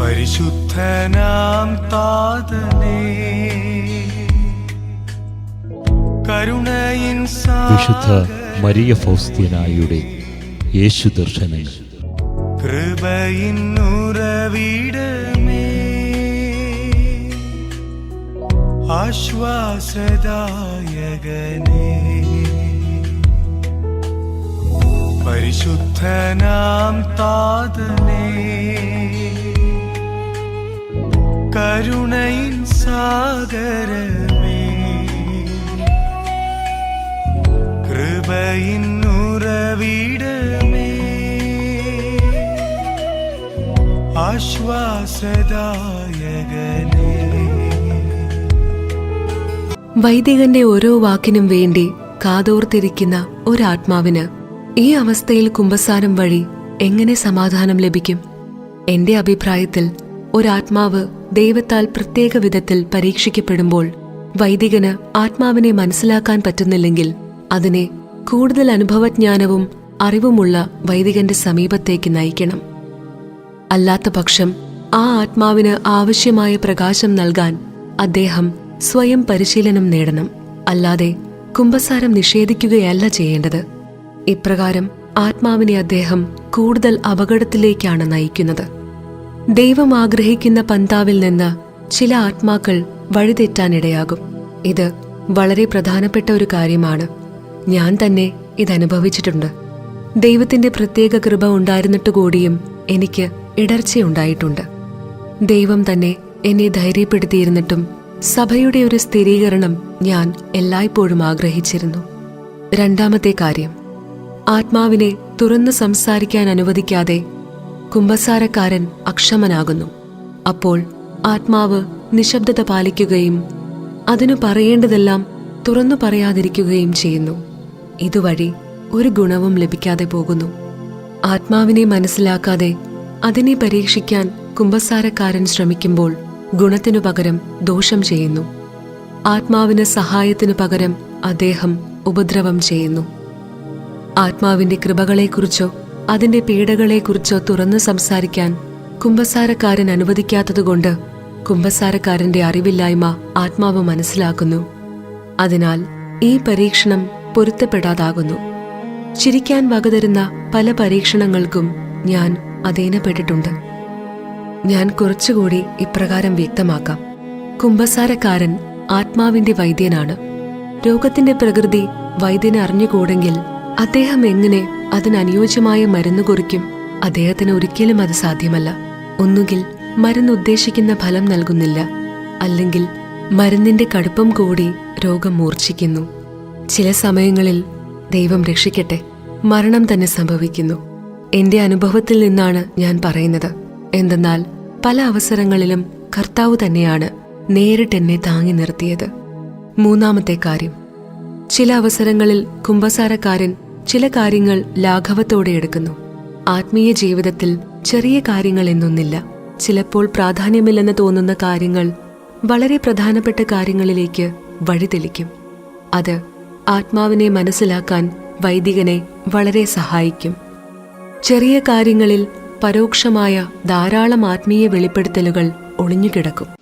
പരിശുദ്ധനാം താതനേ. കരുണയിൻ വിശുദ്ധ മരിയ ഫൗസ്തീനായുടെ യേശു ദർശനങ്ങൾ. കൃപയിൻ ഉറവിടമേ. ആശ്വാസദായകനേ. പരിശുദ്ധനാം താതനേ. കരുണയിൻ സാഗരമേ. കൃപയിൻ ഉറവിടമേ ആശ്വാസദായകനേ. വൈദികന്റെ ഓരോ വാക്കിനും വേണ്ടി കാതോർത്തിരിക്കുന്ന ഒരാത്മാവിന് ഈ അവസ്ഥയിൽ കുംഭസാരം വഴി എങ്ങനെ സമാധാനം ലഭിക്കും? എന്റെ അഭിപ്രായത്തിൽ ഒരാത്മാവ് ദൈവത്താൽ പ്രത്യേക വിധത്തിൽ പരീക്ഷിക്കപ്പെടുമ്പോൾ വൈദികന് ആത്മാവിനെ മനസ്സിലാക്കാൻ പറ്റുന്നില്ലെങ്കിൽ അതിനെ കൂടുതൽ അനുഭവജ്ഞാനവും അറിവുമുള്ള വൈദികന്റെ സമീപത്തേക്ക് നയിക്കണം. അല്ലാത്ത പക്ഷം ആ ആത്മാവിന് ആവശ്യമായ പ്രകാശം നൽകാൻ അദ്ദേഹം സ്വയം പരിശീലനം നേടണം. അല്ലാതെ കുംഭസാരം നിഷേധിക്കുകയല്ല ചെയ്യേണ്ടത്. ഇപ്രകാരം ആത്മാവിനെ അദ്ദേഹം കൂടുതൽ അപകടത്തിലേക്കാണ് നയിക്കുന്നത്. ദൈവം ആഗ്രഹിക്കുന്ന പന്താവിൽ നിന്ന് ചില ആത്മാക്കൾ വഴിതെറ്റാനിടയാകും. ഇത് വളരെ പ്രധാനപ്പെട്ട ഒരു കാര്യമാണ്. ഞാൻ തന്നെ ഇതനുഭവിച്ചിട്ടുണ്ട്. ദൈവത്തിന്റെ പ്രത്യേക കൃപ ഉണ്ടായിരുന്നിട്ട് കൂടിയും എനിക്ക് ഇടർച്ചയുണ്ടായിട്ടുണ്ട്. ദൈവം തന്നെ എന്നെ ധൈര്യപ്പെടുത്തിയിരുന്നിട്ടും സഭയുടെ ഒരു സ്ഥിരീകരണം ഞാൻ എല്ലായ്പ്പോഴും ആഗ്രഹിച്ചിരുന്നു. രണ്ടാമത്തെ കാര്യം ആത്മാവിനെ തുറന്ന് സംസാരിക്കാൻ അനുവദിക്കാതെ കുംഭസാരക്കാരൻ അക്ഷമനാകുന്നു. അപ്പോൾ ആത്മാവ് നിശബ്ദത പാലിക്കുകയും അതിനു പറയേണ്ടതെല്ലാം തുറന്നു പറയാതിരിക്കുകയും ചെയ്യുന്നു. ഇതുവഴി ഒരു ഗുണവും ലഭിക്കാതെ പോകുന്നു. ആത്മാവിനെ മനസ്സിലാക്കാതെ അതിനെ പരീക്ഷിക്കാൻ കുംഭസാരക്കാരൻ ശ്രമിക്കുമ്പോൾ ഗുണത്തിനു പകരം ദോഷം ചെയ്യുന്നു. ആത്മാവിന് സഹായത്തിനു പകരം അദ്ദേഹം ഉപദ്രവം ചെയ്യുന്നു. ആത്മാവിന്റെ കൃപകളെക്കുറിച്ചോ അതിന്റെ പീഡകളെക്കുറിച്ചോ തുറന്നു സംസാരിക്കാൻ കുംഭസാരക്കാരൻ അനുവദിക്കാത്തതുകൊണ്ട് കുംഭസാരക്കാരന്റെ അറിവില്ലായ്മ ആത്മാവ് മനസ്സിലാക്കുന്നു. അതിനാൽ ഈ പരീക്ഷണം പൊരുത്തപ്പെടാതാകുന്നു. ചിരിക്കാൻ വകതരുന്ന പല പരീക്ഷണങ്ങൾക്കും ഞാൻ അധീനപ്പെട്ടിട്ടുണ്ട്. ഞാൻ കുറച്ചുകൂടി ഇപ്രകാരം വ്യക്തമാക്കാം. കുംഭസാരക്കാരൻ ആത്മാവിന്റെ വൈദ്യനാണ്. രോഗത്തിന്റെ പ്രകൃതി വൈദ്യനെ അറിഞ്ഞുകൂടെങ്കിൽ അദ്ദേഹം എങ്ങനെ അതിനനുയോജ്യമായ മരുന്ന് കുറിക്കും. അദ്ദേഹത്തിന് ഒരിക്കലും അത് സാധ്യമല്ല. ഒന്നുകിൽ മരുന്ന് ഉദ്ദേശിക്കുന്ന ഫലം നൽകുന്നില്ല. അല്ലെങ്കിൽ മരുന്നിന്റെ കടുപ്പം കൂടി രോഗം മൂർച്ഛിക്കുന്നു. ചില സമയങ്ങളിൽ ദൈവം രക്ഷിക്കട്ടെ മരണം തന്നെ സംഭവിക്കുന്നു. എന്റെ അനുഭവത്തിൽ നിന്നാണ് ഞാൻ പറയുന്നത്. എന്തെന്നാൽ പല അവസരങ്ങളിലും കർത്താവ് തന്നെയാണ് നേരിട്ട് എന്നെ താങ്ങി നിർത്തിയത്. മൂന്നാമത്തെ കാര്യം. ചില അവസരങ്ങളിൽ കുംഭസാരക്കാരൻ ചില കാര്യങ്ങൾ ലാഘവത്തോടെ എടുക്കുന്നു. ആത്മീയ ജീവിതത്തിൽ ചെറിയ കാര്യങ്ങൾ എന്നൊന്നില്ല. ചിലപ്പോൾ പ്രാധാന്യമില്ലെന്ന് തോന്നുന്ന കാര്യങ്ങൾ വളരെ പ്രധാനപ്പെട്ട കാര്യങ്ങളിലേക്ക് വഴിതെളിക്കും. അത് ആത്മാവിനെ മനസ്സിലാക്കാൻ വൈദികനെ വളരെ സഹായിക്കും. ചെറിയ കാര്യങ്ങളിൽ പരോക്ഷമായ ധാരാളം ആത്മീയ വെളിപ്പെടുത്തലുകൾ ഒളിഞ്ഞുകിടക്കും.